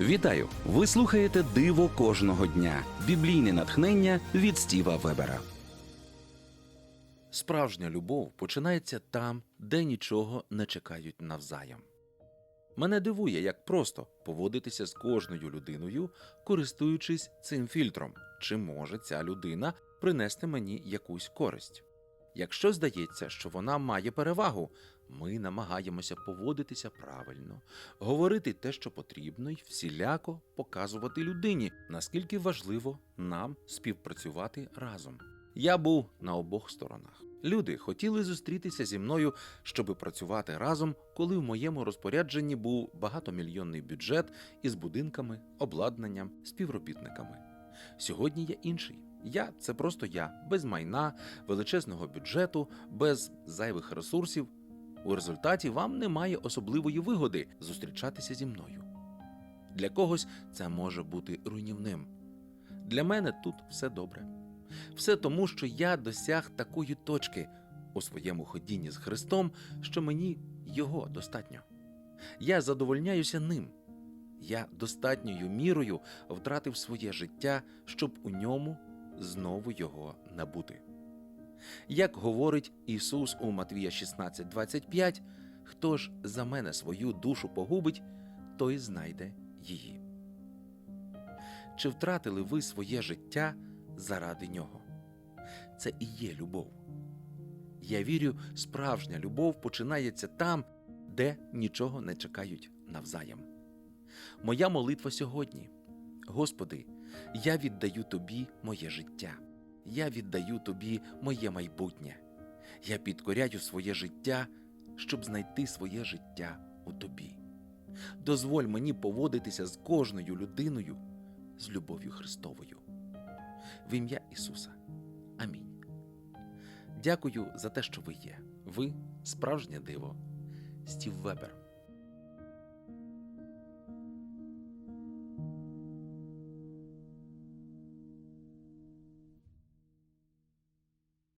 Вітаю! Ви слухаєте Диво кожного дня. Біблійне натхнення від Стіва Вебера. Справжня любов починається там, де нічого не чекають навзаєм. Мене дивує, як просто поводитися з кожною людиною, користуючись цим фільтром, чи може ця людина принести мені якусь користь. Якщо здається, що вона має перевагу, ми намагаємося поводитися правильно, говорити те, що потрібно, і всіляко показувати людині, наскільки важливо нам співпрацювати разом. Я був на обох сторонах. Люди хотіли зустрітися зі мною, щоби працювати разом, коли в моєму розпорядженні був багатомільйонний бюджет із будинками, обладнанням, співробітниками. Сьогодні я інший. Я це просто я, без майна, величезного бюджету, без зайвих ресурсів. У результаті вам немає особливої вигоди зустрічатися зі мною. Для когось це може бути руйнівним. Для мене тут все добре. Все тому, що я досяг такої точки у своєму ходінні з Христом, що мені його достатньо. Я задовольняюся ним. Я достатньою мірою втратив своє життя, щоб у ньому знову його набути. Як говорить Ісус у Матвія 16:25, хто ж за мене свою душу погубить, той знайде її. Чи втратили ви своє життя заради нього? Це і є любов. Я вірю, справжня любов починається там, де нічого не чекають навзаєм. Моя молитва сьогодні. Господи, я віддаю Тобі моє життя, я віддаю Тобі моє майбутнє. Я підкоряю своє життя, щоб знайти своє життя у Тобі. Дозволь мені поводитися з кожною людиною з любов'ю Христовою. В ім'я Ісуса. Амінь. Дякую за те, що ви є. Ви справжнє диво. Стів Вебер.